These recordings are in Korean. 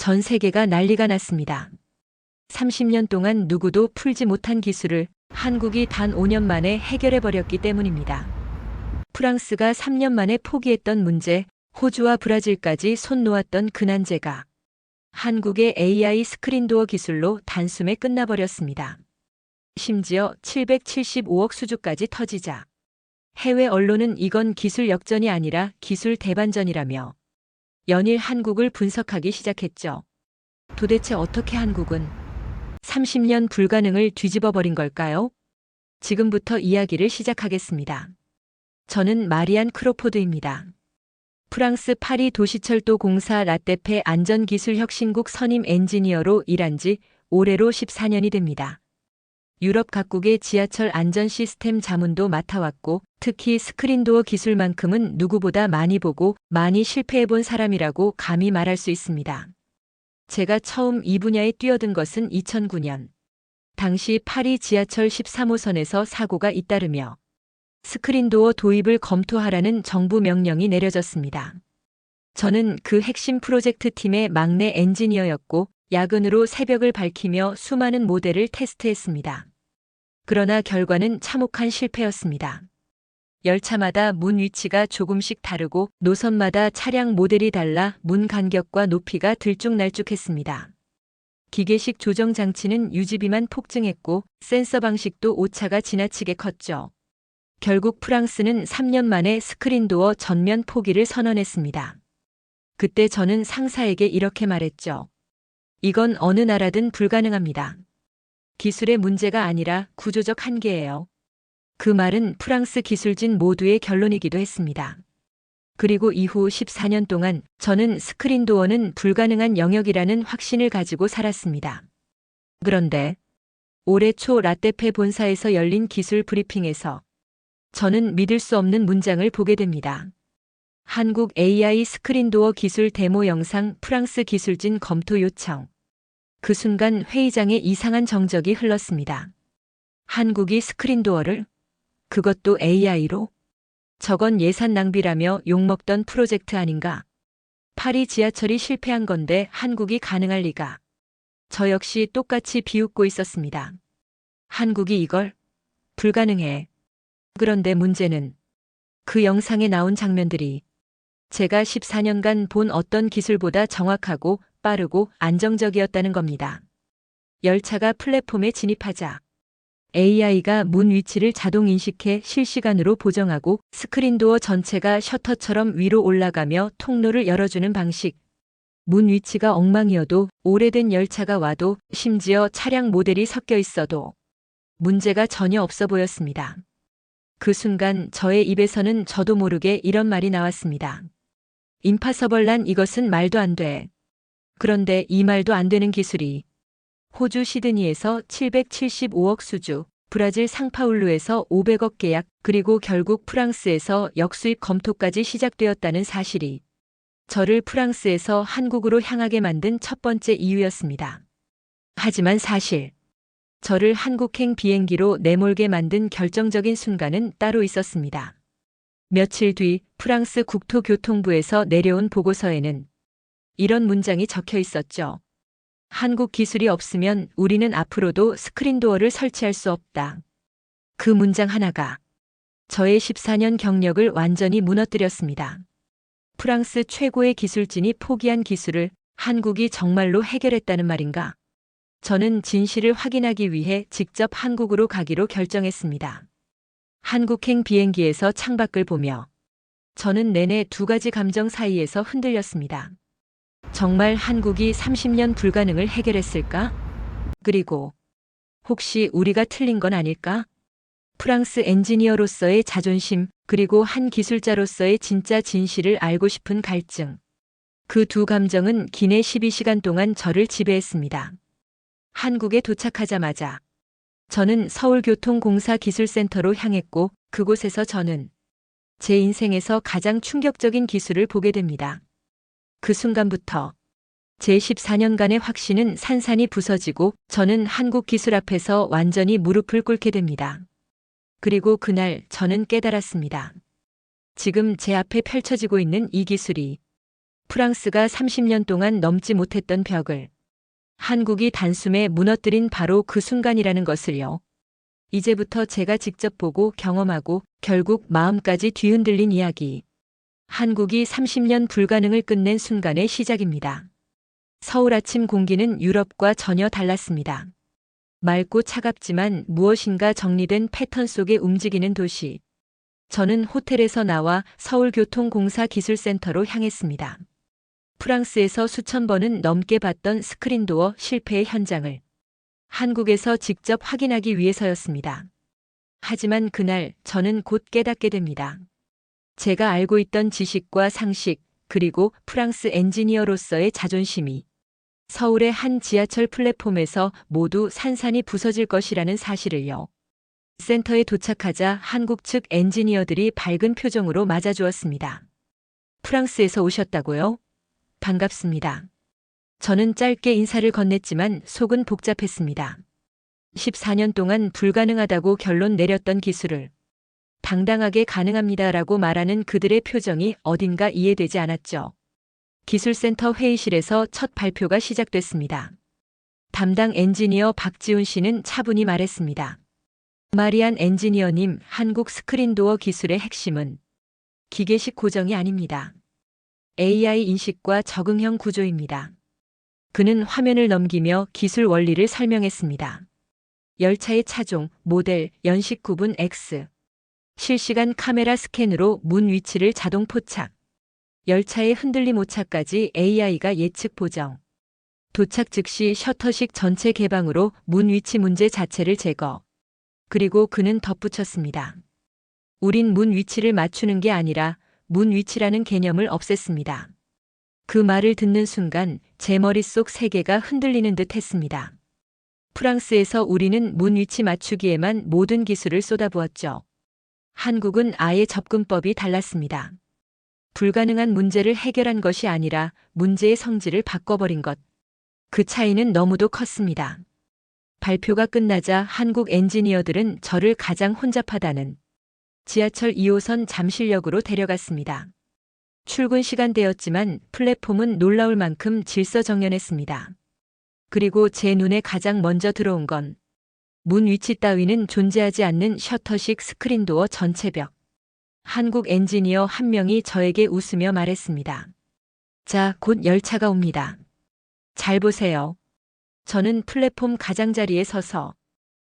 전 세계가 난리가 났습니다. 30년 동안 누구도 풀지 못한 기술을 한국이 단 5년 만에 해결해 버렸기 때문입니다. 프랑스가 3년 만에 포기했던 문제, 호주와 브라질까지 손 놓았던 근한제가 한국의 AI 스크린도어 기술로 단숨에 끝나버렸습니다. 심지어 775억 수주까지 터지자 해외 언론은 이건 기술 역전이 아니라 기술 대반전이라며 연일 한국을 분석하기 시작했죠. 도대체 어떻게 한국은 30년 불가능을 뒤집어 버린 걸까요? 지금부터 이야기를 시작하겠습니다. 저는 마리안 크로포드입니다. 프랑스 파리 도시철도 공사 라떼페 안전기술혁신국 선임 엔지니어로 일한 지 올해로 14년이 됩니다. 유럽 각국의 지하철 안전 시스템 자문도 맡아왔고 특히 스크린도어 기술만큼은 누구보다 많이 보고 많이 실패해본 사람이라고 감히 말할 수 있습니다. 제가 처음 이 분야에 뛰어든 것은 2009년. 당시 파리 지하철 13호선에서 사고가 잇따르며 스크린도어 도입을 검토하라는 정부 명령이 내려졌습니다. 저는 그 핵심 프로젝트 팀의 막내 엔지니어였고 야근으로 새벽을 밝히며 수많은 모델을 테스트했습니다. 그러나 결과는 참혹한 실패였습니다. 열차마다 문 위치가 조금씩 다르고 노선마다 차량 모델이 달라 문 간격과 높이가 들쭉날쭉했습니다. 기계식 조정 장치는 유지비만 폭증했고 센서 방식도 오차가 지나치게 컸죠. 결국 프랑스는 3년 만에 스크린도어 전면 포기를 선언했습니다. 그때 저는 상사에게 이렇게 말했죠. 이건 어느 나라든 불가능합니다. 기술의 문제가 아니라 구조적 한계예요. 그 말은 프랑스 기술진 모두의 결론이기도 했습니다. 그리고 이후 14년 동안 저는 스크린 도어는 불가능한 영역이라는 확신을 가지고 살았습니다. 그런데 올해 초 라떼페 본사에서 열린 기술 브리핑에서 저는 믿을 수 없는 문장을 보게 됩니다. 한국 AI 스크린 도어 기술 데모 영상 프랑스 기술진 검토 요청. 그 순간 회의장에 이상한 정적이 흘렀습니다. 한국이 스크린도어를 그것도 AI로? 저건 예산 낭비라며 욕먹던 프로젝트 아닌가? 파리 지하철이 실패한 건데 한국이 가능할 리가. 저 역시 똑같이 비웃고 있었습니다. 한국이 이걸? 불가능해. 그런데 문제는 그 영상에 나온 장면들이 제가 14년간 본 어떤 기술보다 정확하고 빠르고 안정적이었다는 겁니다. 열차가 플랫폼에 진입하자 AI가 문 위치를 자동 인식해 실시간으로 보정하고 스크린도어 전체가 셔터처럼 위로 올라가며 통로를 열어주는 방식. 문 위치가 엉망이어도 오래된 열차가 와도 심지어 차량 모델이 섞여 있어도 문제가 전혀 없어 보였습니다. 그 순간 저의 입에서는 저도 모르게 이런 말이 나왔습니다. 임파서벌란 이것은 말도 안 돼. 그런데 이 말도 안 되는 기술이 호주 시드니에서 775억 수주, 브라질 상파울루에서 500억 계약, 그리고 결국 프랑스에서 역수입 검토까지 시작되었다는 사실이 저를 프랑스에서 한국으로 향하게 만든 첫 번째 이유였습니다. 하지만 사실 저를 한국행 비행기로 내몰게 만든 결정적인 순간은 따로 있었습니다. 며칠 뒤 프랑스 국토교통부에서 내려온 보고서에는 이런 문장이 적혀 있었죠. 한국 기술이 없으면 우리는 앞으로도 스크린도어를 설치할 수 없다. 그 문장 하나가 저의 14년 경력을 완전히 무너뜨렸습니다. 프랑스 최고의 기술진이 포기한 기술을 한국이 정말로 해결했다는 말인가? 저는 진실을 확인하기 위해 직접 한국으로 가기로 결정했습니다. 한국행 비행기에서 창밖을 보며 저는 내내 두 가지 감정 사이에서 흔들렸습니다. 정말 한국이 30년 불가능을 해결했을까? 그리고 혹시 우리가 틀린 건 아닐까? 프랑스 엔지니어로서의 자존심, 그리고 한 기술자로서의 진짜 진실을 알고 싶은 갈증. 그 두 감정은 기내 12시간 동안 저를 지배했습니다. 한국에 도착하자마자 저는 서울교통공사 기술센터로 향했고 그곳에서 저는 제 인생에서 가장 충격적인 기술을 보게 됩니다. 그 순간부터 제 14년간의 확신은 산산이 부서지고 저는 한국 기술 앞에서 완전히 무릎을 꿇게 됩니다. 그리고 그날 저는 깨달았습니다. 지금 제 앞에 펼쳐지고 있는 이 기술이 프랑스가 30년 동안 넘지 못했던 벽을 한국이 단숨에 무너뜨린 바로 그 순간이라는 것을요. 이제부터 제가 직접 보고 경험하고 결국 마음까지 뒤흔들린 이야기. 한국이 30년 불가능을 끝낸 순간의 시작입니다. 서울 아침 공기는 유럽과 전혀 달랐습니다. 맑고 차갑지만 무엇인가 정리된 패턴 속에 움직이는 도시. 저는 호텔에서 나와 서울교통공사 기술센터로 향했습니다. 프랑스에서 수천 번은 넘게 봤던 스크린도어 실패의 현장을 한국에서 직접 확인하기 위해서였습니다. 하지만 그날 저는 곧 깨닫게 됩니다. 제가 알고 있던 지식과 상식, 그리고 프랑스 엔지니어로서의 자존심이 서울의 한 지하철 플랫폼에서 모두 산산이 부서질 것이라는 사실을요. 센터에 도착하자 한국 측 엔지니어들이 밝은 표정으로 맞아주었습니다. 프랑스에서 오셨다고요? 반갑습니다. 저는 짧게 인사를 건넸지만 속은 복잡했습니다. 14년 동안 불가능하다고 결론 내렸던 기술을 당당하게 가능합니다라고 말하는 그들의 표정이 어딘가 이해되지 않았죠. 기술센터 회의실에서 첫 발표가 시작됐습니다. 담당 엔지니어 박지훈 씨는 차분히 말했습니다. 마리안 엔지니어님, 한국 스크린도어 기술의 핵심은 기계식 고정이 아닙니다. AI 인식과 적응형 구조입니다. 그는 화면을 넘기며 기술 원리를 설명했습니다. 열차의 차종, 모델, 연식 구분 X. 실시간 카메라 스캔으로 문 위치를 자동 포착. 열차의 흔들림 오차까지 AI가 예측 보정. 도착 즉시 셔터식 전체 개방으로 문 위치 문제 자체를 제거. 그리고 그는 덧붙였습니다. 우린 문 위치를 맞추는 게 아니라 문 위치라는 개념을 없앴습니다. 그 말을 듣는 순간 제 머릿속 세계가 흔들리는 듯 했습니다. 프랑스에서 우리는 문 위치 맞추기에만 모든 기술을 쏟아부었죠. 한국은 아예 접근법이 달랐습니다. 불가능한 문제를 해결한 것이 아니라 문제의 성질을 바꿔버린 것. 그 차이는 너무도 컸습니다. 발표가 끝나자 한국 엔지니어들은 저를 가장 혼잡하다는 지하철 2호선 잠실역으로 데려갔습니다. 출근 시간대였지만 플랫폼은 놀라울 만큼 질서정연했습니다. 그리고 제 눈에 가장 먼저 들어온 건 문 위치 따위는 존재하지 않는 셔터식 스크린도어 전체 벽. 한국 엔지니어 한 명이 저에게 웃으며 말했습니다. 자, 곧 열차가 옵니다. 잘 보세요. 저는 플랫폼 가장자리에 서서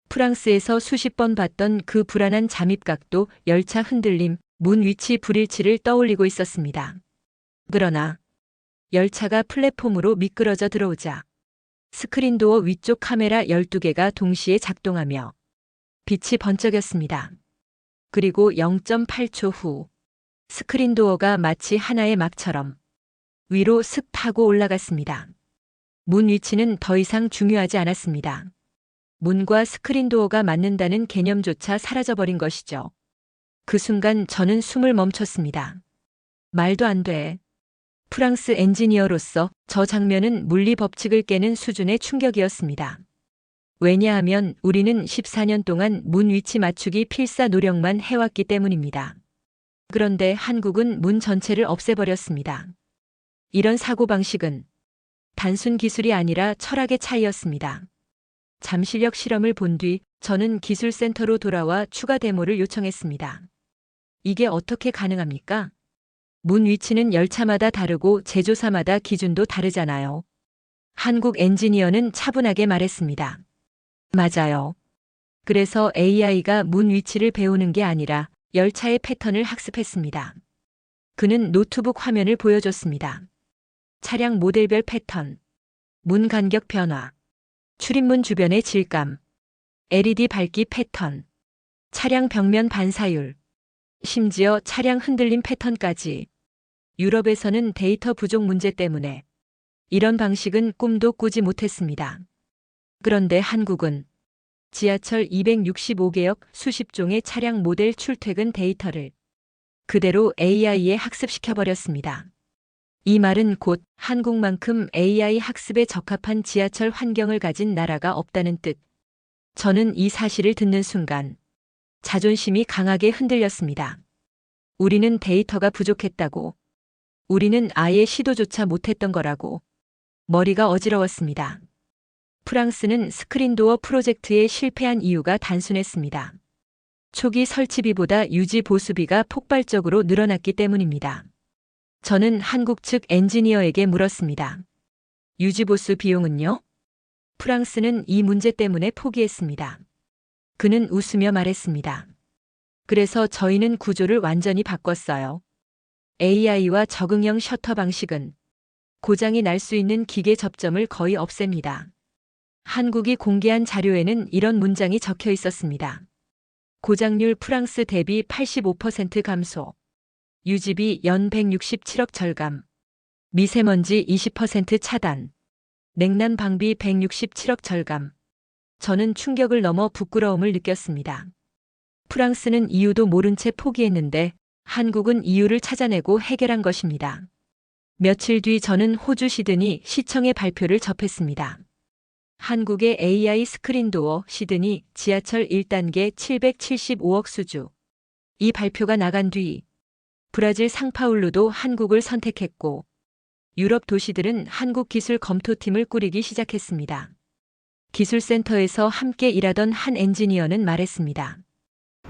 프랑스에서 수십 번 봤던 그 불안한 잠입각도 열차 흔들림, 문 위치 불일치를 떠올리고 있었습니다. 그러나 열차가 플랫폼으로 미끄러져 들어오자 스크린도어 위쪽 카메라 12개가 동시에 작동하며 빛이 번쩍였습니다. 그리고 0.8초 후 스크린도어가 마치 하나의 막처럼 위로 슥 타고 올라갔습니다. 문 위치는 더 이상 중요하지 않았습니다. 문과 스크린도어가 맞는다는 개념조차 사라져버린 것이죠. 그 순간 저는 숨을 멈췄습니다. 말도 안 돼. 프랑스 엔지니어로서 저 장면은 물리 법칙을 깨는 수준의 충격이었습니다. 왜냐하면 우리는 14년 동안 문 위치 맞추기 필사 노력만 해왔기 때문입니다. 그런데 한국은 문 전체를 없애버렸습니다. 이런 사고방식은 단순 기술이 아니라 철학의 차이였습니다. 잠실역 실험을 본 뒤 저는 기술센터로 돌아와 추가 데모를 요청했습니다. 이게 어떻게 가능합니까? 문 위치는 열차마다 다르고 제조사마다 기준도 다르잖아요. 한국 엔지니어는 차분하게 말했습니다. 맞아요. 그래서 AI가 문 위치를 배우는 게 아니라 열차의 패턴을 학습했습니다. 그는 노트북 화면을 보여줬습니다. 차량 모델별 패턴, 문 간격 변화, 출입문 주변의 질감, LED 밝기 패턴, 차량 벽면 반사율, 심지어 차량 흔들림 패턴까지. 유럽에서는 데이터 부족 문제 때문에 이런 방식은 꿈도 꾸지 못했습니다. 그런데 한국은 지하철 265개역 수십 종의 차량 모델 출퇴근 데이터를 그대로 AI에 학습시켜버렸습니다. 이 말은 곧 한국만큼 AI 학습에 적합한 지하철 환경을 가진 나라가 없다는 뜻. 저는 이 사실을 듣는 순간 자존심이 강하게 흔들렸습니다. 우리는 데이터가 부족했다고. 우리는 아예 시도조차 못했던 거라고. 머리가 어지러웠습니다. 프랑스는 스크린도어 프로젝트에 실패한 이유가 단순했습니다. 초기 설치비보다 유지 보수비가 폭발적으로 늘어났기 때문입니다. 저는 한국 측 엔지니어에게 물었습니다. 유지 보수 비용은요? 프랑스는 이 문제 때문에 포기했습니다. 그는 웃으며 말했습니다. 그래서 저희는 구조를 완전히 바꿨어요. AI와 적응형 셔터 방식은 고장이 날 수 있는 기계 접점을 거의 없앱니다. 한국이 공개한 자료에는 이런 문장이 적혀 있었습니다. 고장률 프랑스 대비 85% 감소. 유지비 연 167억 절감. 미세먼지 20% 차단. 냉난 방비 167억 절감. 저는 충격을 넘어 부끄러움을 느꼈습니다. 프랑스는 이유도 모른 채 포기했는데 한국은 이유를 찾아내고 해결한 것입니다. 며칠 뒤 저는 호주 시드니 시청의 발표를 접했습니다. 한국의 AI 스크린도어 시드니 지하철 1단계 775억 수주. 이 발표가 나간 뒤 브라질 상파울루도 한국을 선택했고 유럽 도시들은 한국 기술 검토팀을 꾸리기 시작했습니다. 기술센터에서 함께 일하던 한 엔지니어는 말했습니다.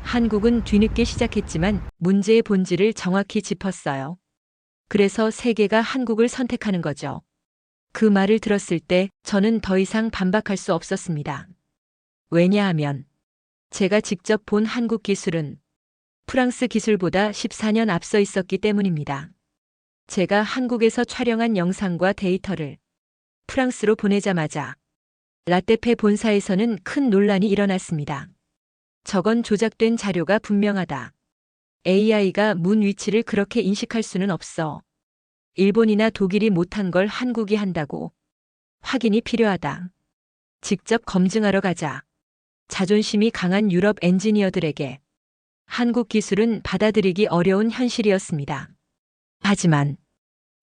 한국은 뒤늦게 시작했지만 문제의 본질을 정확히 짚었어요. 그래서 세계가 한국을 선택하는 거죠. 그 말을 들었을 때 저는 더 이상 반박할 수 없었습니다. 왜냐하면 제가 직접 본 한국 기술은 프랑스 기술보다 14년 앞서 있었기 때문입니다. 제가 한국에서 촬영한 영상과 데이터를 프랑스로 보내자마자 라떼페 본사에서는 큰 논란이 일어났습니다. 저건 조작된 자료가 분명하다. AI가 문 위치를 그렇게 인식할 수는 없어. 일본이나 독일이 못한 걸 한국이 한다고. 확인이 필요하다. 직접 검증하러 가자. 자존심이 강한 유럽 엔지니어들에게 한국 기술은 받아들이기 어려운 현실이었습니다. 하지만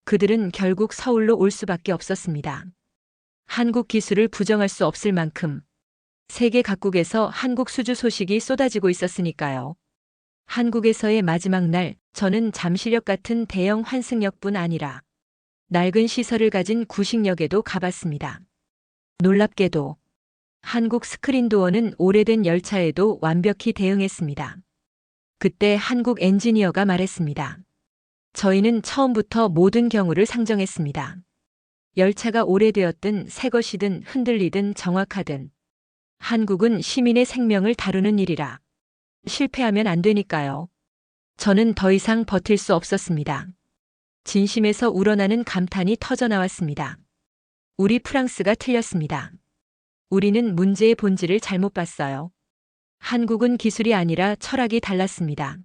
그들은 결국 서울로 올 수밖에 없었습니다. 한국 기술을 부정할 수 없을 만큼 세계 각국에서 한국 수주 소식이 쏟아지고 있었으니까요. 한국에서의 마지막 날, 저는 잠실역 같은 대형 환승역뿐 아니라 낡은 시설을 가진 구식역에도 가봤습니다. 놀랍게도 한국 스크린도어는 오래된 열차에도 완벽히 대응했습니다. 그때 한국 엔지니어가 말했습니다. 저희는 처음부터 모든 경우를 상정했습니다. 열차가 오래되었든 새 것이든 흔들리든 정확하든 한국은 시민의 생명을 다루는 일이라 실패하면 안 되니까요. 저는 더 이상 버틸 수 없었습니다. 진심에서 우러나는 감탄이 터져 나왔습니다. 우리 프랑스가 틀렸습니다. 우리는 문제의 본질을 잘못 봤어요. 한국은 기술이 아니라 철학이 달랐습니다.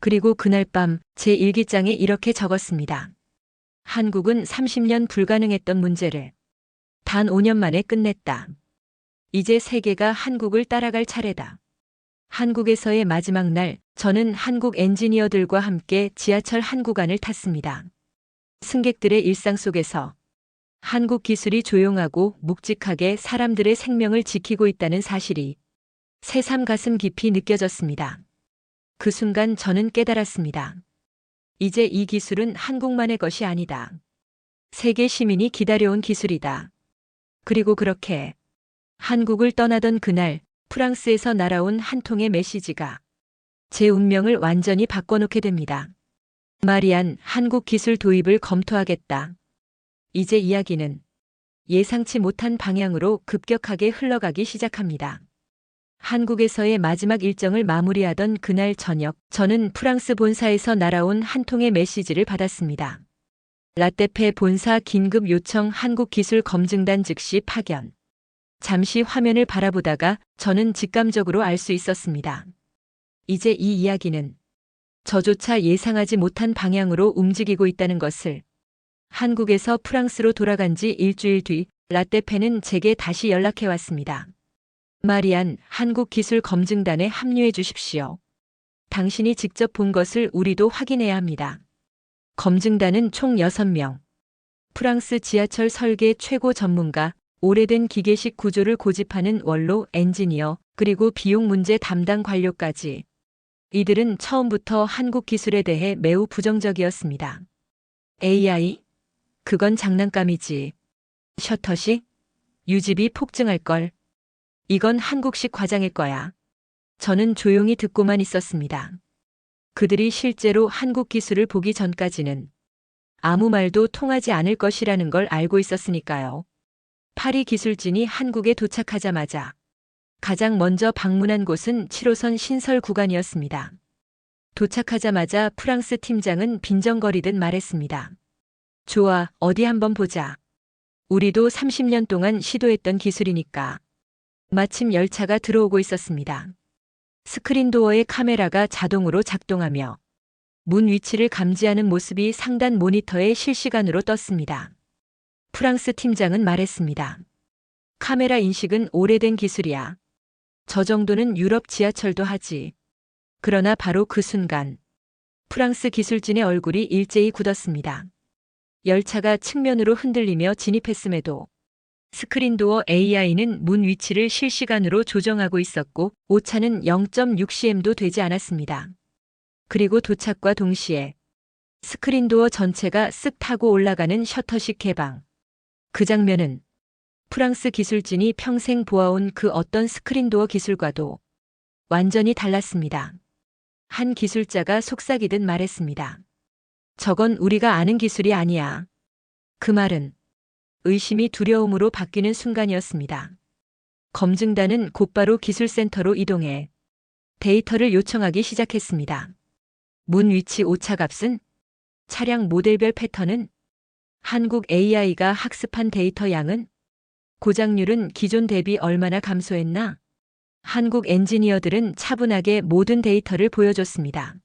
그리고 그날 밤 제 일기장에 이렇게 적었습니다. 한국은 30년 불가능했던 문제를 단 5년 만에 끝냈다. 이제 세계가 한국을 따라갈 차례다. 한국에서의 마지막 날, 저는 한국 엔지니어들과 함께 지하철 한 구간을 탔습니다. 승객들의 일상 속에서 한국 기술이 조용하고 묵직하게 사람들의 생명을 지키고 있다는 사실이 새삼 가슴 깊이 느껴졌습니다. 그 순간 저는 깨달았습니다. 이제 이 기술은 한국만의 것이 아니다. 세계 시민이 기다려온 기술이다. 그리고 그렇게 한국을 떠나던 그날 프랑스에서 날아온 한 통의 메시지가 제 운명을 완전히 바꿔놓게 됩니다. 마리안 한국 기술 도입을 검토하겠다. 이제 이야기는 예상치 못한 방향으로 급격하게 흘러가기 시작합니다. 한국에서의 마지막 일정을 마무리하던 그날 저녁, 저는 프랑스 본사에서 날아온 한 통의 메시지를 받았습니다. 라떼페 본사 긴급 요청 한국기술검증단 즉시 파견. 잠시 화면을 바라보다가 저는 직감적으로 알 수 있었습니다. 이제 이 이야기는 저조차 예상하지 못한 방향으로 움직이고 있다는 것을 한국에서 프랑스로 돌아간 지 일주일 뒤 라떼페는 제게 다시 연락해 왔습니다. 마리안 한국기술검증단에 합류해 주십시오. 당신이 직접 본 것을 우리도 확인해야 합니다. 검증단은 총 6명. 프랑스 지하철 설계 최고 전문가, 오래된 기계식 구조를 고집하는 원로 엔지니어, 그리고 비용 문제 담당 관료까지. 이들은 처음부터 한국 기술에 대해 매우 부정적이었습니다. AI? 그건 장난감이지. 셔터식? 유집이 폭증할 걸. 이건 한국식 과장일 거야. 저는 조용히 듣고만 있었습니다. 그들이 실제로 한국 기술을 보기 전까지는 아무 말도 통하지 않을 것이라는 걸 알고 있었으니까요. 파리 기술진이 한국에 도착하자마자 가장 먼저 방문한 곳은 7호선 신설 구간이었습니다. 도착하자마자 프랑스 팀장은 빈정거리듯 말했습니다. 좋아, 어디 한번 보자. 우리도 30년 동안 시도했던 기술이니까. 마침 열차가 들어오고 있었습니다. 스크린 도어의 카메라가 자동으로 작동하며 문 위치를 감지하는 모습이 상단 모니터에 실시간으로 떴습니다. 프랑스 팀장은 말했습니다. 카메라 인식은 오래된 기술이야. 저 정도는 유럽 지하철도 하지. 그러나 바로 그 순간 프랑스 기술진의 얼굴이 일제히 굳었습니다. 열차가 측면으로 흔들리며 진입했음에도 스크린도어 AI는 문 위치를 실시간으로 조정하고 있었고 오차는 0.6cm도 되지 않았습니다. 그리고 도착과 동시에 스크린도어 전체가 쓱 타고 올라가는 셔터식 개방. 그 장면은 프랑스 기술진이 평생 보아온 그 어떤 스크린도어 기술과도 완전히 달랐습니다. 한 기술자가 속삭이듯 말했습니다. 저건 우리가 아는 기술이 아니야. 그 말은 의심이 두려움으로 바뀌는 순간이었습니다. 검증단은 곧바로 기술센터로 이동해 데이터를 요청하기 시작했습니다. 문 위치 오차값은 차량 모델별 패턴은 한국 AI가 학습한 데이터 양은 고장률은 기존 대비 얼마나 감소했나? 한국 엔지니어들은 차분하게 모든 데이터를 보여줬습니다.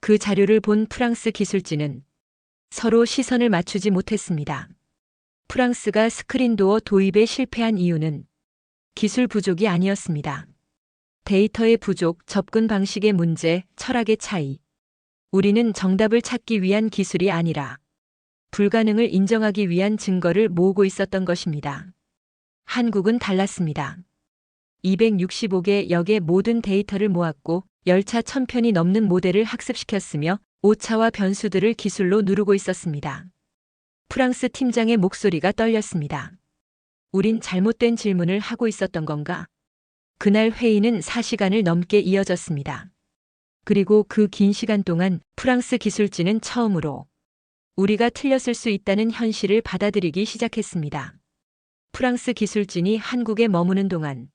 그 자료를 본 프랑스 기술진은 서로 시선을 맞추지 못했습니다. 프랑스가 스크린도어 도입에 실패한 이유는 기술 부족이 아니었습니다. 데이터의 부족, 접근 방식의 문제, 철학의 차이. 우리는 정답을 찾기 위한 기술이 아니라 불가능을 인정하기 위한 증거를 모으고 있었던 것입니다. 한국은 달랐습니다. 265개 역의 모든 데이터를 모았고 열차 1000편이 넘는 모델을 학습시켰으며 오차와 변수들을 기술로 누르고 있었습니다. 프랑스 팀장의 목소리가 떨렸습니다. 우린 잘못된 질문을 하고 있었던 건가? 그날 회의는 4시간을 넘게 이어졌습니다. 그리고 그 긴 시간 동안 프랑스 기술진은 처음으로 우리가 틀렸을 수 있다는 현실을 받아들이기 시작했습니다. 프랑스 기술진이 한국에 머무는 동안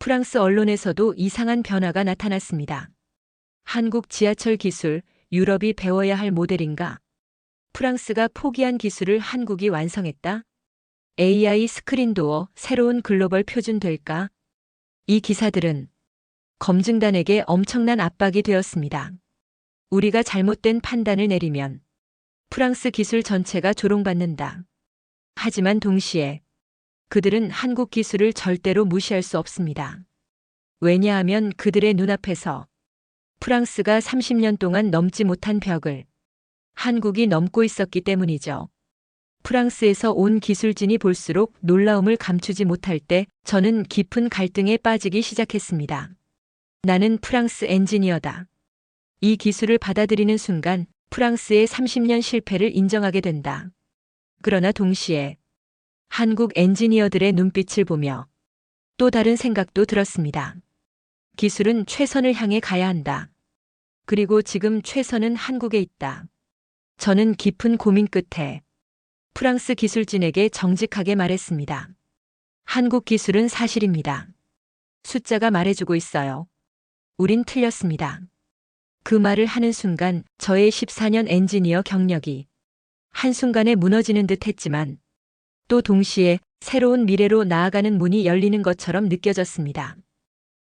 프랑스 언론에서도 이상한 변화가 나타났습니다. 한국 지하철 기술, 유럽이 배워야 할 모델인가? 프랑스가 포기한 기술을 한국이 완성했다? AI 스크린도어 새로운 글로벌 표준 될까? 이 기사들은 검증단에게 엄청난 압박이 되었습니다. 우리가 잘못된 판단을 내리면 프랑스 기술 전체가 조롱받는다. 하지만 동시에 그들은 한국 기술을 절대로 무시할 수 없습니다. 왜냐하면 그들의 눈앞에서 프랑스가 30년 동안 넘지 못한 벽을 한국이 넘고 있었기 때문이죠. 프랑스에서 온 기술진이 볼수록 놀라움을 감추지 못할 때 저는 깊은 갈등에 빠지기 시작했습니다. 나는 프랑스 엔지니어다. 이 기술을 받아들이는 순간 프랑스의 30년 실패를 인정하게 된다. 그러나 동시에 한국 엔지니어들의 눈빛을 보며 또 다른 생각도 들었습니다. 기술은 최선을 향해 가야 한다. 그리고 지금 최선은 한국에 있다. 저는 깊은 고민 끝에 프랑스 기술진에게 정직하게 말했습니다. 한국 기술은 사실입니다. 숫자가 말해주고 있어요. 우린 틀렸습니다. 그 말을 하는 순간 저의 14년 엔지니어 경력이 한순간에 무너지는 듯 했지만 또 동시에 새로운 미래로 나아가는 문이 열리는 것처럼 느껴졌습니다.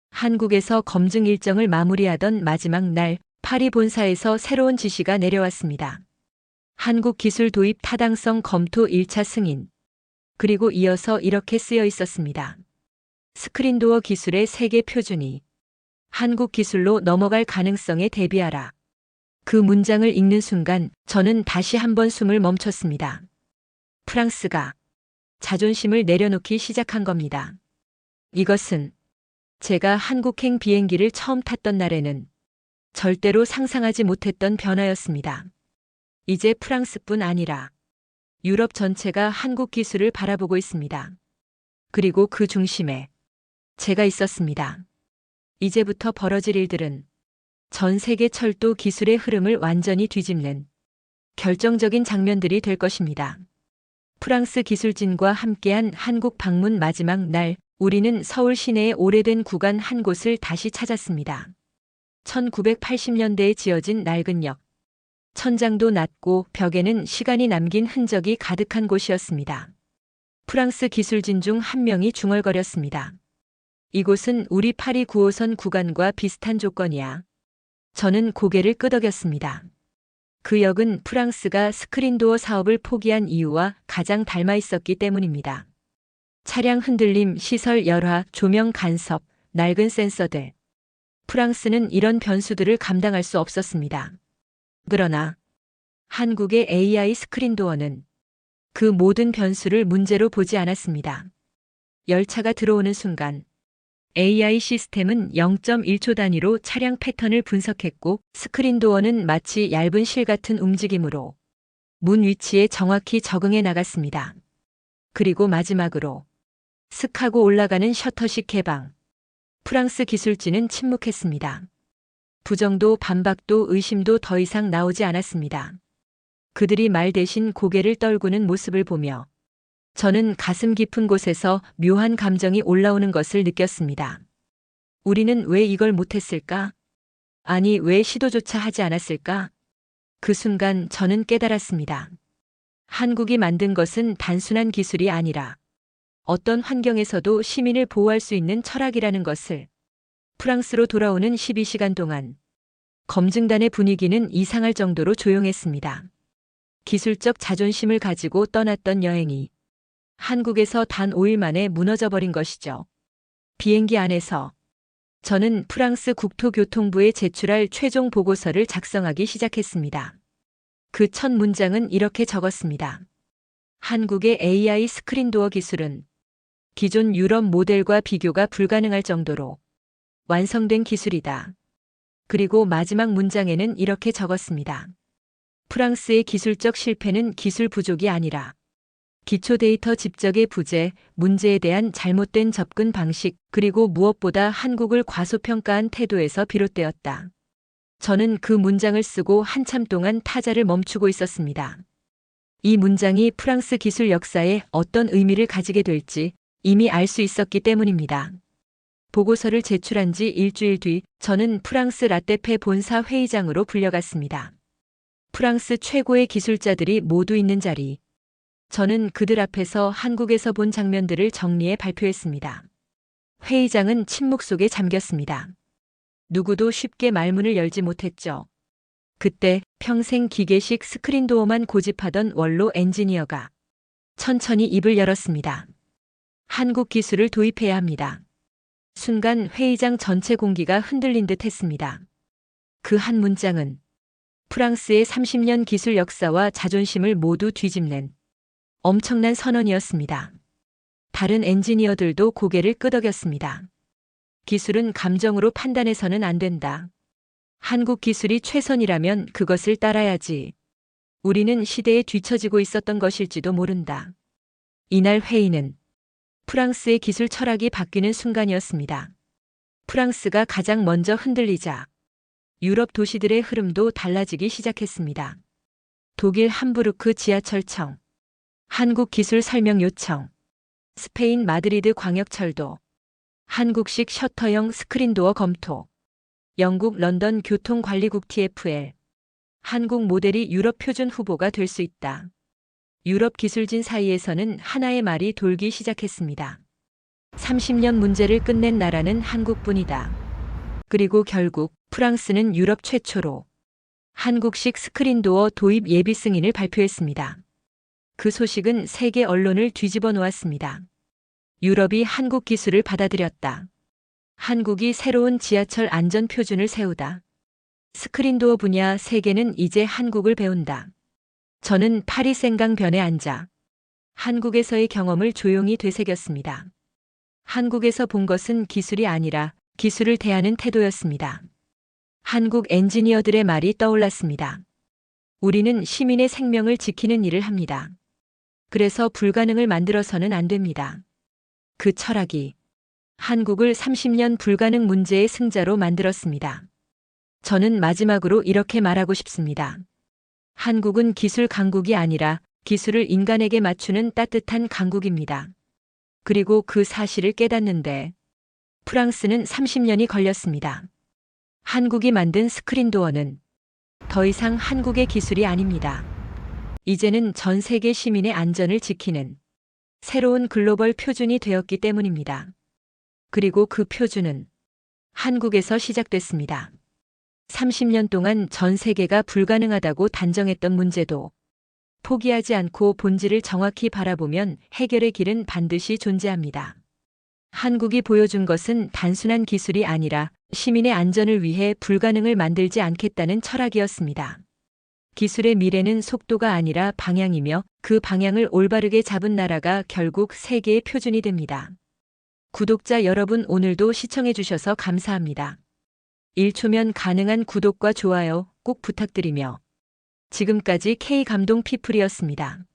한국에서 검증 일정을 마무리하던 마지막 날 파리 본사에서 새로운 지시가 내려왔습니다. 한국 기술 도입 타당성 검토 1차 승인. 그리고 이어서 이렇게 쓰여 있었습니다. 스크린도어 기술의 세계 표준이 한국 기술로 넘어갈 가능성에 대비하라. 그 문장을 읽는 순간 저는 다시 한번 숨을 멈췄습니다. 프랑스가 자존심을 내려놓기 시작한 겁니다. 이것은 제가 한국행 비행기를 처음 탔던 날에는 절대로 상상하지 못했던 변화였습니다. 이제 프랑스뿐 아니라 유럽 전체가 한국 기술을 바라보고 있습니다. 그리고 그 중심에 제가 있었습니다. 이제부터 벌어질 일들은 전 세계 철도 기술의 흐름을 완전히 뒤집는 결정적인 장면들이 될 것입니다. 프랑스 기술진과 함께한 한국 방문 마지막 날, 우리는 서울 시내의 오래된 구간 한 곳을 다시 찾았습니다. 1980년대에 지어진 낡은 역. 천장도 낮고 벽에는 시간이 남긴 흔적이 가득한 곳이었습니다. 프랑스 기술진 중 한 명이 중얼거렸습니다. 이곳은 우리 파리 9호선 구간과 비슷한 조건이야. 저는 고개를 끄덕였습니다. 그 역은 프랑스가 스크린도어 사업을 포기한 이유와 가장 닮아 있었기 때문입니다. 차량 흔들림, 시설 열화, 조명 간섭, 낡은 센서들. 프랑스는 이런 변수들을 감당할 수 없었습니다. 그러나 한국의 AI 스크린도어는 그 모든 변수를 문제로 보지 않았습니다. 열차가 들어오는 순간 AI 시스템은 0.1초 단위로 차량 패턴을 분석했고 스크린 도어는 마치 얇은 실 같은 움직임으로 문 위치에 정확히 적응해 나갔습니다. 그리고 마지막으로 슥하고 올라가는 셔터식 개방. 프랑스 기술진은 침묵했습니다. 부정도 반박도 의심도 더 이상 나오지 않았습니다. 그들이 말 대신 고개를 떨구는 모습을 보며 저는 가슴 깊은 곳에서 묘한 감정이 올라오는 것을 느꼈습니다. 우리는 왜 이걸 못했을까? 아니, 왜 시도조차 하지 않았을까? 그 순간 저는 깨달았습니다. 한국이 만든 것은 단순한 기술이 아니라 어떤 환경에서도 시민을 보호할 수 있는 철학이라는 것을 프랑스로 돌아오는 12시간 동안 검증단의 분위기는 이상할 정도로 조용했습니다. 기술적 자존심을 가지고 떠났던 여행이 한국에서 단 5일 만에 무너져 버린 것이죠. 비행기 안에서 저는 프랑스 국토교통부에 제출할 최종 보고서를 작성하기 시작했습니다. 그 첫 문장은 이렇게 적었습니다. 한국의 AI 스크린도어 기술은 기존 유럽 모델과 비교가 불가능할 정도로 완성된 기술이다. 그리고 마지막 문장에는 이렇게 적었습니다. 프랑스의 기술적 실패는 기술 부족이 아니라 기초 데이터 집적의 부재, 문제에 대한 잘못된 접근 방식, 그리고 무엇보다 한국을 과소평가한 태도에서 비롯되었다. 저는 그 문장을 쓰고 한참 동안 타자를 멈추고 있었습니다. 이 문장이 프랑스 기술 역사에 어떤 의미를 가지게 될지 이미 알 수 있었기 때문입니다. 보고서를 제출한 지 일주일 뒤 저는 프랑스 라떼페 본사 회의장으로 불려갔습니다. 프랑스 최고의 기술자들이 모두 있는 자리. 저는 그들 앞에서 한국에서 본 장면들을 정리해 발표했습니다. 회의장은 침묵 속에 잠겼습니다. 누구도 쉽게 말문을 열지 못했죠. 그때 평생 기계식 스크린도어만 고집하던 원로 엔지니어가 천천히 입을 열었습니다. 한국 기술을 도입해야 합니다. 순간 회의장 전체 공기가 흔들린 듯 했습니다. 그 한 문장은 프랑스의 30년 기술 역사와 자존심을 모두 뒤집는 엄청난 선언이었습니다. 다른 엔지니어들도 고개를 끄덕였습니다. 기술은 감정으로 판단해서는 안 된다. 한국 기술이 최선이라면 그것을 따라야지. 우리는 시대에 뒤처지고 있었던 것일지도 모른다. 이날 회의는 프랑스의 기술 철학이 바뀌는 순간이었습니다. 프랑스가 가장 먼저 흔들리자 유럽 도시들의 흐름도 달라지기 시작했습니다. 독일 함부르크 지하철청, 한국 기술 설명 요청, 스페인 마드리드 광역철도, 한국식 셔터형 스크린도어 검토, 영국 런던 교통관리국 TFL, 한국 모델이 유럽 표준 후보가 될 수 있다. 유럽 기술진 사이에서는 하나의 말이 돌기 시작했습니다. 30년 문제를 끝낸 나라는 한국뿐이다. 그리고 결국 프랑스는 유럽 최초로 한국식 스크린도어 도입 예비 승인을 발표했습니다. 그 소식은 세계 언론을 뒤집어 놓았습니다. 유럽이 한국 기술을 받아들였다. 한국이 새로운 지하철 안전 표준을 세우다. 스크린도어 분야 세계는 이제 한국을 배운다. 저는 파리 생강변에 앉아 한국에서의 경험을 조용히 되새겼습니다. 한국에서 본 것은 기술이 아니라 기술을 대하는 태도였습니다. 한국 엔지니어들의 말이 떠올랐습니다. 우리는 시민의 생명을 지키는 일을 합니다. 그래서 불가능을 만들어서는 안 됩니다. 그 철학이 한국을 30년 불가능 문제의 승자로 만들었습니다. 저는 마지막으로 이렇게 말하고 싶습니다. 한국은 기술 강국이 아니라 기술을 인간에게 맞추는 따뜻한 강국입니다. 그리고 그 사실을 깨닫는데 프랑스는 30년이 걸렸습니다. 한국이 만든 스크린도어는 더 이상 한국의 기술이 아닙니다. 이제는 전 세계 시민의 안전을 지키는 새로운 글로벌 표준이 되었기 때문입니다. 그리고 그 표준은 한국에서 시작됐습니다. 30년 동안 전 세계가 불가능하다고 단정했던 문제도 포기하지 않고 본질을 정확히 바라보면 해결의 길은 반드시 존재합니다. 한국이 보여준 것은 단순한 기술이 아니라 시민의 안전을 위해 불가능을 만들지 않겠다는 철학이었습니다. 기술의 미래는 속도가 아니라 방향이며 그 방향을 올바르게 잡은 나라가 결국 세계의 표준이 됩니다. 구독자 여러분 오늘도 시청해주셔서 감사합니다. 1초면 가능한 구독과 좋아요 꼭 부탁드리며 지금까지 K감동 피플이었습니다.